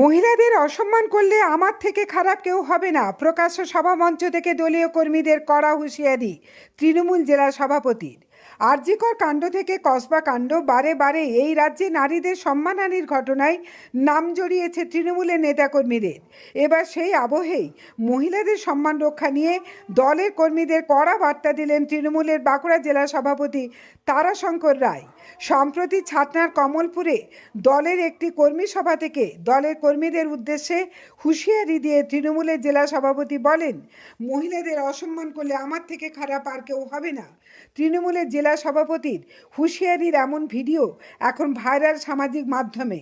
মহিলাদের অসম্মান করলে আমার থেকে খারাপ কেউ হবে না, প্রকাশ্য সভামঞ্চ থেকে দলীয় কর্মীদের কড়া হুঁশিয়ারি, তৃণমূল জেলা সভাপতির। আরজিকর কাণ্ড থেকে কসবা কাণ্ড বারে বারে এই রাজ্যে নারীদের সম্মানহানির ঘটনায় নাম জড়িয়েছে তৃণমূলের নেতাকর্মীদের। এবার সেই আবহেই মহিলাদের সম্মান রক্ষা নিয়ে দলের কর্মীদের কড়া বার্তা দিলেন তৃণমূলের বাঁকুড়া জেলা সভাপতি তারাশঙ্কর রায়। সম্প্রতি ছাতনার কমলপুরে দলের একটি কর্মী সভা থেকে দলের কর্মীদের উদ্দেশ্যে হুঁশিয়ারি দিয়ে তৃণমূলের জেলা সভাপতি বলেন, মহিলাদের অসম্মান করলে আমার থেকে খারাপ আর কেউ হবে না। তৃণমূলের জেলা সভাপতির হুঁশিয়ারির এমন ভিডিও এখন ভাইরাল সামাজিক মাধ্যমে।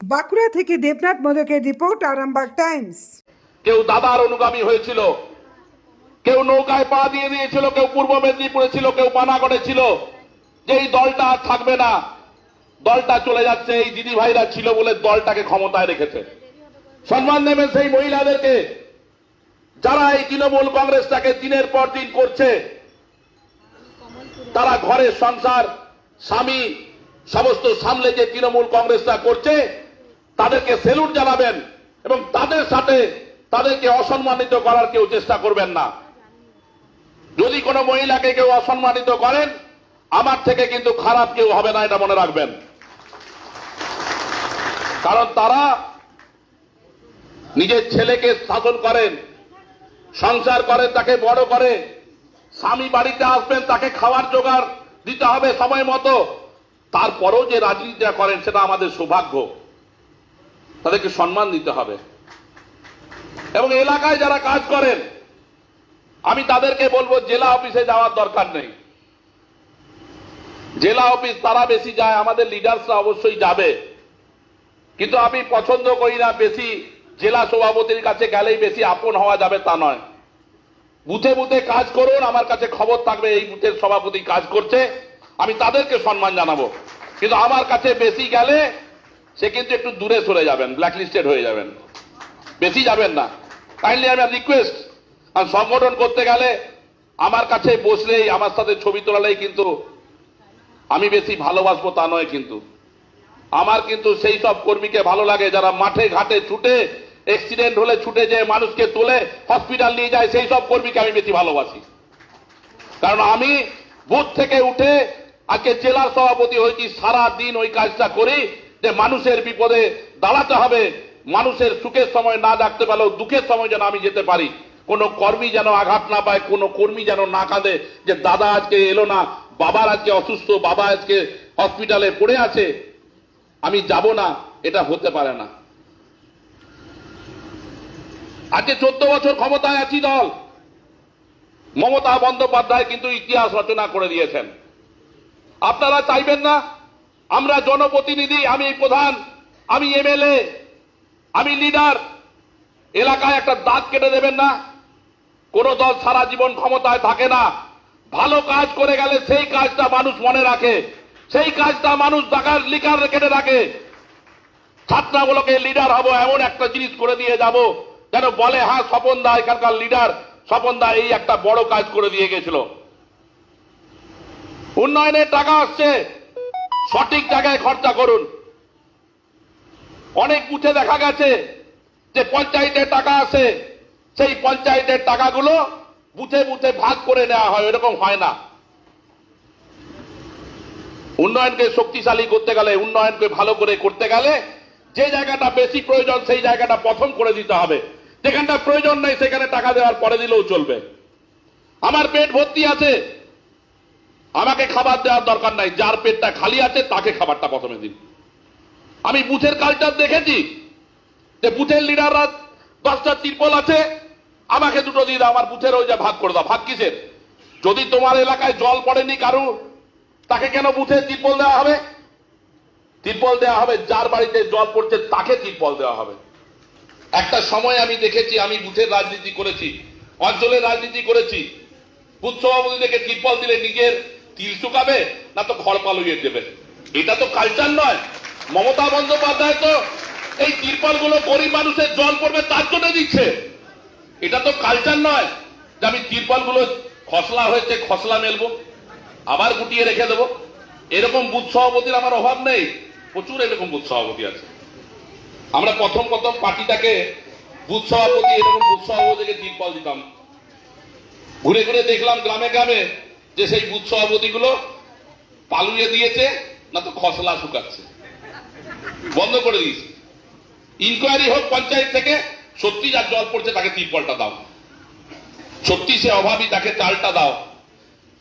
বাঁকুড়া থেকে দেবনাথ মোদকের রিপোর্ট, আরামবাগ টাইমস। কেউ দাদার অনুগামী হয়েছিল। কেউ নৌকায় পা দিয়ে দিয়েছিল, কেউ পূর্ব মেদিনীপুরে ছিল, কেউ পানাগড়ে ছিল। যে এই দলটা আর থাকবে না, দলটা চলে যাচ্ছে, এই দিদি ভাইরা ছিল বলে দলটাকে ক্ষমতায় রেখেছে। সম্মান নেবেন সেই মহিলাদেরকে, যারা এই তৃণমূল কংগ্রেসটাকে দিনের পর দিন করছে। তারা ঘরের সংসার, স্বামী, সমস্ত সামলে যে তৃণমূল কংগ্রেসটা করছে, তাদেরকে সেলুট জানাবেন এবং তাদের সাথে তাদেরকে অসম্মানিত করার কেউ চেষ্টা করবেন না। যদি কোনো মহিলাকে কেউ অসম্মানিত করেন, আমার থেকে কিন্তু খারাপ কেউ হবে না, এটা মনে রাখবেন। কারণ তারা নিজের ছেলেকে শাসন করেন, সংসার করেন, তাকে বড় করে, স্বামী বাড়িতে আসবেন, তাকে খাওয়ার জোগাড় দিতে হবে সময় মতো। তারপরেও যে রাজনীতিটা করেন, সেটা আমাদের সৌভাগ্য। তাদেরকে সম্মান দিতে হবে। এবং এলাকায় যারা কাজ করেন আমি তাদেরকে বলব, জেলা অফিসে যাওয়ার দরকার নেই। জেলা অফিস তারা বেশি যায়, আমাদের লিডার্সরা অবশ্যই যাবে। কিন্তু আমি পছন্দ করি না বেশি, জেলা সভাপতির কাছে গেলেই বেশি আপন হওয়া যাবে তা নয়। বুথে বুথে কাজ করুন, আমার কাছে খবর থাকবে, এই বুথের সভাপতি কাজ করছে, আমি তাদেরকে সম্মান জানাব। কিন্তু আমার কাছে বেশি গেলে, সে কিন্তু একটু দূরে সরে যাবেন ব্ল্যাকলিস্টেড হয়ে যাবেন। বেশি যাবেন না। কাইন্ডলি আমি রিকোয়েস্ট আর সংগঠন করতে গেলে আমার কাছে বসলেই, আমার সাথে ছবি তোলালেই কিন্তু আমি বেশি ভালোবাসবো তা নয় কিন্তু। আমার কিন্তু সেই সব কর্মীকে ভালো লাগে, যারা মাঠে, ঘাটে ছুটে অ্যাক্সিডেন্ট হলে ছুটে যে মানুষকে তোলে হসপিটাল নিয়ে যায়, সেই সব কর্মীকে আমি বেশি ভালোবাসি। কারণ আমি বুথ থেকে উঠে আজকে জেলার সভাপতি হয়েছি সারা দিন ওই কাজটা করি যে মানুষের বিপদে দাঁড়াতে হবে, মানুষের সুখের সময় না ডাকতে পারলেও দুঃখের সময় যেন আমি যেতে পারি। কোন কর্মী যেন আঘাত না পায়, কোন কর্মী যেন না কাঁদে যে দাদা আজকে এলো না বাবার আজকে অসুস্থ, বাবা আজকে হসপিটালে পড়ে আছে, আমি যাব না, এটা হতে পারে না। আজকে চোদ্দ বছর ক্ষমতায় আছি দল। মমতা বন্দ্যোপাধ্যায় কিন্তু ইতিহাস রচনা করে দিয়েছেন। আপনারা চাইবেন না? আমরা জনপ্রতিনিধি, আমি প্রধান, আমি এমএলএ, আমি লিডার। এলাকায় একটা দাগ কেটে দেবেন না? কোন দল সারা জীবন ক্ষমতায় থাকে না। ভালো কাজ করে গেলে সেই কাজটা মানুষ মনে রাখে। সেই কাজটা মানুষ দাগার, লিকার কেটে রাখে। ছাত্রাগুলোকে লিডার হব এমন একটা জিনিস করে দিয়ে যাব, যেন বলে হ্যাঁ স্বপন দা, এখানকার লিডার স্বপন দা এই একটা বড় কাজ করে দিয়ে গেছিল। উন্নয়নের টাকা আসছে। সঠিক জায়গায় খরচা করুন। অনেক বুথে দেখা গেছে যে পঞ্চায়েতের টাকা আছে সেই পঞ্চায়েতের টাকাগুলো বুথে বুথে ভাগ করে নেওয়া হয়, এরকম হয় না। উন্নয়নকে শক্তিশালী করতে গেলে, উন্নয়নকে ভালো করে করতে গেলে যে জায়গাটা বেশি প্রয়োজন, সেই জায়গাটা প্রথম করে দিতে হবে। যেখানটা প্রয়োজন নেই, সেখানে টাকা দেওয়ার পরে দিলেও চলবে। আমার পেট ভর্তি আছে, আমাকে খাবার দেওয়ার দরকার নাই, যার পেটটা খালি আছে, তাকে খাবারটা প্রথমে দিন। আমি বুথের কালচার দেখেছি, যে বুথের লিডাররা দশটা তিরপল আছে আমাকে দুটো দিয়ে দাও, আমার বুথের ওই যে ভাগ করে দাও। ভাগ কিসের? যদি তোমার এলাকায় জল পড়েনি কারও, তাকে কেন বুথে তিরপল দেওয়া হবে? তিরপল দেওয়া হবে, যার বাড়িতে জল পড়ছে তাকে তিরপল দেওয়া হবে। একটা সময় আমি দেখেছি, আমি বুথের রাজনীতি করেছি, অঞ্চলের রাজনীতি করেছি। বুথ সভাপতি থেকে তিরপল দিলে নিজের তিল শুকাবে না তো খড় পালুইয়ে দেবে। এটা তো কালচার নয়। মমতা বন্দ্যোপাধ্যায় তো এই তিরপলগুলো গরিব মানুষের জল পড়বে, তার জন্য দিচ্ছে। এটা তো কালচার নয় যে আমি তিরপলগুলো খসলা হয়েছে, খসলা মেলবো, আবার গুটিয়ে রেখে দেবো। এরকম বুথ সভাপতির আমার অভাব নেই। প্রচুর এরকম বুথ সভাপতি আছে। আমরা প্রথম প্রথম পার্টিটাকে বুথ সভাপতি, এরকম বুথ সভাপতিকে তিরপল দিতাম। ঘুরে ঘুরে দেখলাম গ্রামে গ্রামে যে সেই বুথ সভাপতিগুলো পালুয়ে দিয়েছে, না তো খসলা শুকাচ্ছে। বন্ধ করে দিয়েছে। ইনকোয়ারি হোক পঞ্চায়েত থেকে সত্যি যার জল পড়ছে তাকে তিরপলটা দাও। সত্যি সে অভাবী, তাকে চালটা দাও।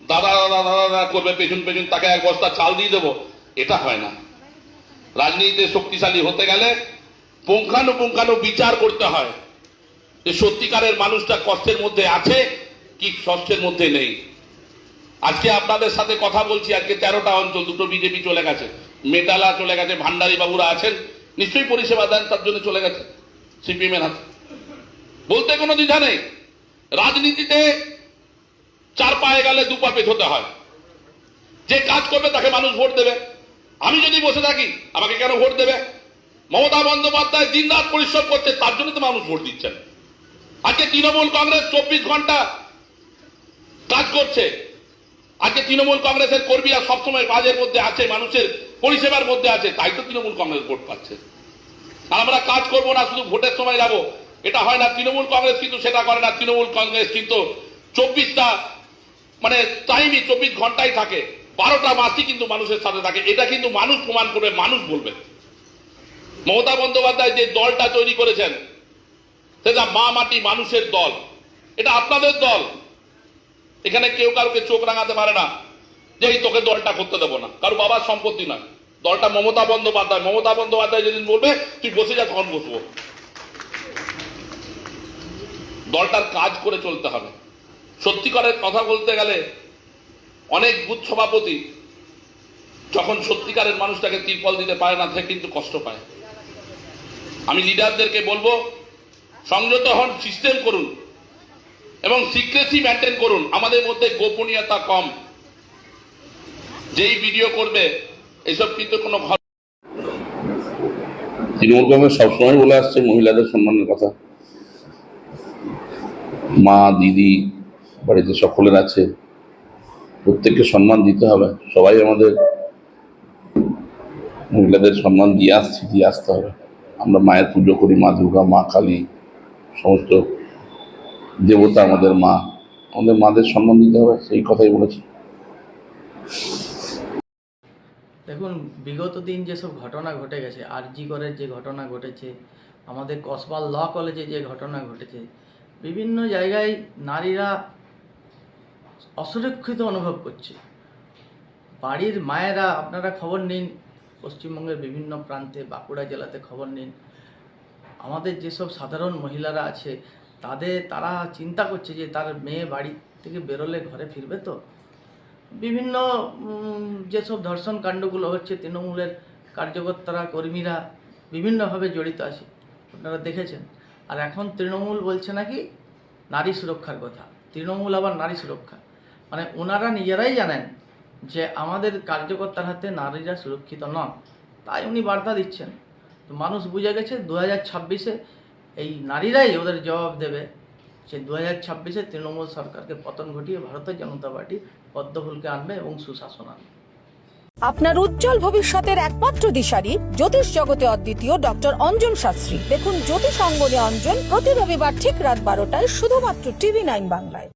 দাদা দাদা দাদা করবে, পেছন পেছন তাকে এক বস্তা চাল দিয়ে দেবো। এটা হয় না। রাজনীতিতে শক্তিশালী হতে গেলে পুঙ্খানুপুঙ্খানু বিচার করতে হয়। যে সত্যিকারের মানুষটা কষ্টের মধ্যে আছে, কি কষ্টের মধ্যে নেই। আজকে আপনাদের সাথে কথা বলছি, আজকে তেরোটা অঞ্চল, দুটো বিজেপি চলে গেছে। মেটালা চলে গেছে ভান্ডারী বাবুরা আছেন, নিশ্চয়ই পরিষেবা দেন, তার জন্য চলে গেছে। সিপিএম এর হাতে বলতে কোনো দ্বিধা নেই। রাজনীতিতে চার পায়ে গেলে দু পা পেছোতে হয়। যে কাজ করবে তাকে মানুষ ভোট দেবে। আমি যদি বসে থাকি, আমাকে কেন ভোট দেবে? মমতা বন্দ্যোপাধ্যায় দিন রাত পরিশ্রম করছে, তার জন্য তো মানুষ ভোট দিচ্ছেন। আজকে তৃণমূল কংগ্রেস চব্বিশ ঘণ্টা কাজ করছে। আজকে তৃণমূল কংগ্রেসের কর্মীরা সবসময় কাজের মধ্যে আছে, মানুষের পরিষেবার মধ্যে আছে, তাই তো তৃণমূল কংগ্রেস ভোট পাচ্ছে। আমরা কাজ করব না, শুধু ভোটের সময় যাব। এটা হয় না, তৃণমূল কংগ্রেস কিন্তু সেটা করে না। তৃণমূল কংগ্রেস কিন্তু চব্বিশটা মানে টাইমই চব্বিশ ঘন্টাই থাকে। বারোটা মাসই কিন্তু মানুষের সাথে থাকে। এটা কিন্তু মানুষ প্রমাণ করবে, মানুষ বলবে। মমতা বন্দ্যোপাধ্যায় যে দলটা তৈরি করেছেন, সেটা মা মাটি মানুষের দল। এটা আপনাদের দল। এখানে কেউ কাউকে চোখ রাঙাতে পারে না যে তোকে দলটা করতে দেবো না। কারও বাবার সম্পত্তি নয়। দলটা মমতা বন্দ্যোপাধ্যায়। মমতা বন্দ্যোপাধ্যায় যেদিন বলবে, তুই বসে যা, তখন বসবো। দলটার কাজ করে চলতে হবে। সত্যিকারের কথা বলতে গেলে, অনেক বুথ সভাপতি যখন সত্যিকারের মানুষটাকে তিরপল দিতে পারে না, সে কিন্তু কষ্ট পায়। আমি লিডারদেরকে বলব, সংযত হন সিস্টেম করুন, এবং সিক্রেসি মেনটেন করুন। আমাদের মধ্যে গোপনীয়তা কম। যেই ভিডিও করবে এসব কিন্তু কোনো তৃণমূল কংগ্রেস সবসময় বলে আসছে মহিলাদের সম্মানের কথা। মা, দিদি, বাড়িতে সকলের আছে। প্রত্যেককে সম্মান দিতে হবে। সবাই আমাদের মহিলাদের সম্মান দিয়ে আসছি, দিয়ে আসতে হবে। আমরা মায়ের পুজো করি, মা দুর্গা, মা কালী, সমস্ত দেবতা আমাদের মা। আমাদের মাদের সম্মান দিতে হবে, সেই কথাই বলেছি। দেখুন, বিগত দিন যেসব ঘটনা ঘটে গেছে, আরজি করের যে ঘটনা ঘটেছে, আমাদের কসবা ল কলেজে যে ঘটনা ঘটেছে, বিভিন্ন জায়গায় নারীরা অসুরক্ষিত অনুভব করছে। বাড়ির মায়েরা, আপনারা খবর নিন, পশ্চিমবঙ্গের বিভিন্ন প্রান্তে, বাঁকুড়া জেলাতে খবর নিন, আমাদের যেসব সাধারণ মহিলারা আছে, তাদের, তারা চিন্তা করছে যে তার মেয়ে বাড়ি থেকে বেরোলে ঘরে ফিরবে তো? বিভিন্ন যেসব ধর্ষণ কাণ্ডগুলো হচ্ছে তৃণমূলের কার্যকর্তারা, কর্মীরা বিভিন্নভাবে জড়িত আছে। আপনারা দেখেছেন। আর এখন তৃণমূল বলছে নাকি নারী সুরক্ষার কথা। তৃণমূল আবার নারী সুরক্ষা। মানে ওনারা নিজেরাই জানেন যে আমাদের কার্যকর্তার হাতে নারীরা সুরক্ষিত নন। তাই উনি বার্তা দিচ্ছেন। তো মানুষ বুঝে গেছে দু হাজার ছাব্বিশে এই নারীরাই ওদের জবাব দেবে। সে দু হাজার ছাব্বিশে তৃণমূল সরকারকে পতন ঘটিয়ে ভারতের জনতা পার্টি পদ্মফুলকে আনবে এবং সুশাসন আনবে। আপনার উজ্জ্বল ভবিষ্যতের একমাত্র দিশারি জ্যোতিষ জগতে অদ্বিতীয় ডক্টর অঞ্জন শাস্ত্রী। দেখুন জ্যোতিষ অঙ্গনে অঞ্জন প্রতি রবিবার ঠিক রাত বারোটায় শুধুমাত্র টিভি নাইন বাংলায়।